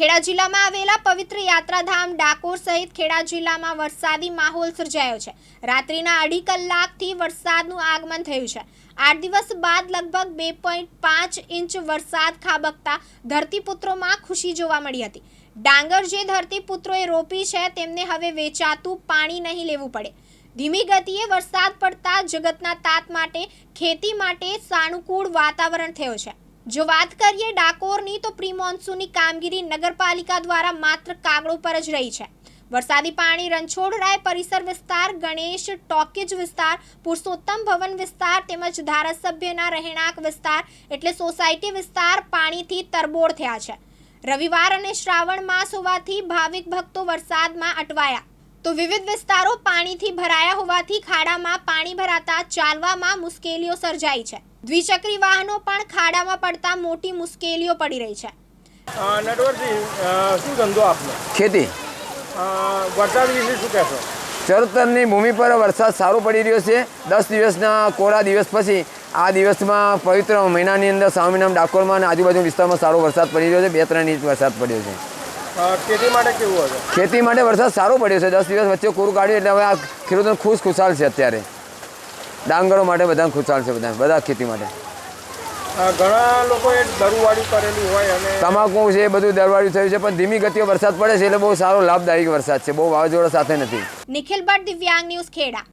ખેડા જિલ્લામાં આવેલા પવિત્ર યાત્રાધામ ડાકોર સહિત ખેડા જિલ્લામાં વરસાદી માહોલ સર્જાયો છે. રાત્રિના અઢી કલાકથી વરસાદનું આગમન થયું છે. આઠ દિવસ બાદ લગભગ બે પોઈન્ટ પાંચ ઇંચ વરસાદ ખાબકતા ધરતીપુત્રોમાં ખુશી જોવા મળી હતી. ડાંગર જે ધરતીપુત્રોએ રોપી છે, તેમને હવે વેચાતું પાણી નહીં લેવું પડે. ધીમી ગતિએ વરસાદ પડતા જગતના તાત માટે, ખેતી માટે સાનુકૂળ વાતાવરણ થયો છે. જો વાત કરીએ ડાકોરની, તો પ્રી મોન્સૂનની કામગીરી નગરપાલિકા દ્વારા માત્ર કાગળો પર જ રહી છે. વરસાદી પાણી રણછોડરાય પરિસર વિસ્તાર, ગણેશ, ટોકેજ વિસ્તાર, પુરુષોત્તમ ભવન વિસ્તાર તેમજ ધારાસભ્યના રહેણાંક વિસ્તાર એટલે સોસાયટી વિસ્તાર પાણીથી તરબોળ થયા છે. રવિવાર અને શ્રાવણ માસ હોવાથી ભાવિક ભક્તો વરસાદમાં અટવાયા. તો વિવિધ વિસ્તારો પાણીથી ભરાયા હોવાથી ખાડામાં પાણી ભરાતા ચાલવામાં મુશ્કેલીઓ સર્જાઈ છે. દ્વિચક્રી વાહનો પણ ખાડામાં પડતા મોટી મુશ્કેલીઓ પડી રહી છે. શું ધંધો આપનો? ખેતી. વરસાદ વિશે શું કહેશો? ચરોતરની ભૂમિ પર વરસાદ સારો પડી રહ્યો છે. દસ દિવસના કોરા દિવસ પછી આ દિવસમાં પવિત્ર મહિનાની અંદર સ્વામિનામ ડાકોરમાં અને આજુબાજુ વિસ્તારમાં સારો વરસાદ પડી રહ્યો છે. બે ત્રણ ઇંચ વરસાદ પડ્યો છે. ખેતી માટે કેવું હશે? ખેતી માટે વરસાદ સારો પડ્યો છે. દસ દિવસ વચ્ચે કોરું કાઢ્યું એટલે હવે આ ખેડૂતોને ખુશ ખુશાલ છે અત્યારે. ડાંગરો માટે બધા ખુશાલ છે બધા બધા ખેતી માટે. ઘણા લોકોએ દરવાળી કરેલી હોય અને તમાકુ છે એ બધું દરવાળ્યું થયું છે પણ ધીમી ગતિએ વરસાદ પડે છે એટલે બહુ સારો લાભદાયક વરસાદ છે બહુ વાવાઝોડા સાથે નથી. નિખિલ ભટ્ટ દિવ્યાંગ ન્યૂઝ ખેડા.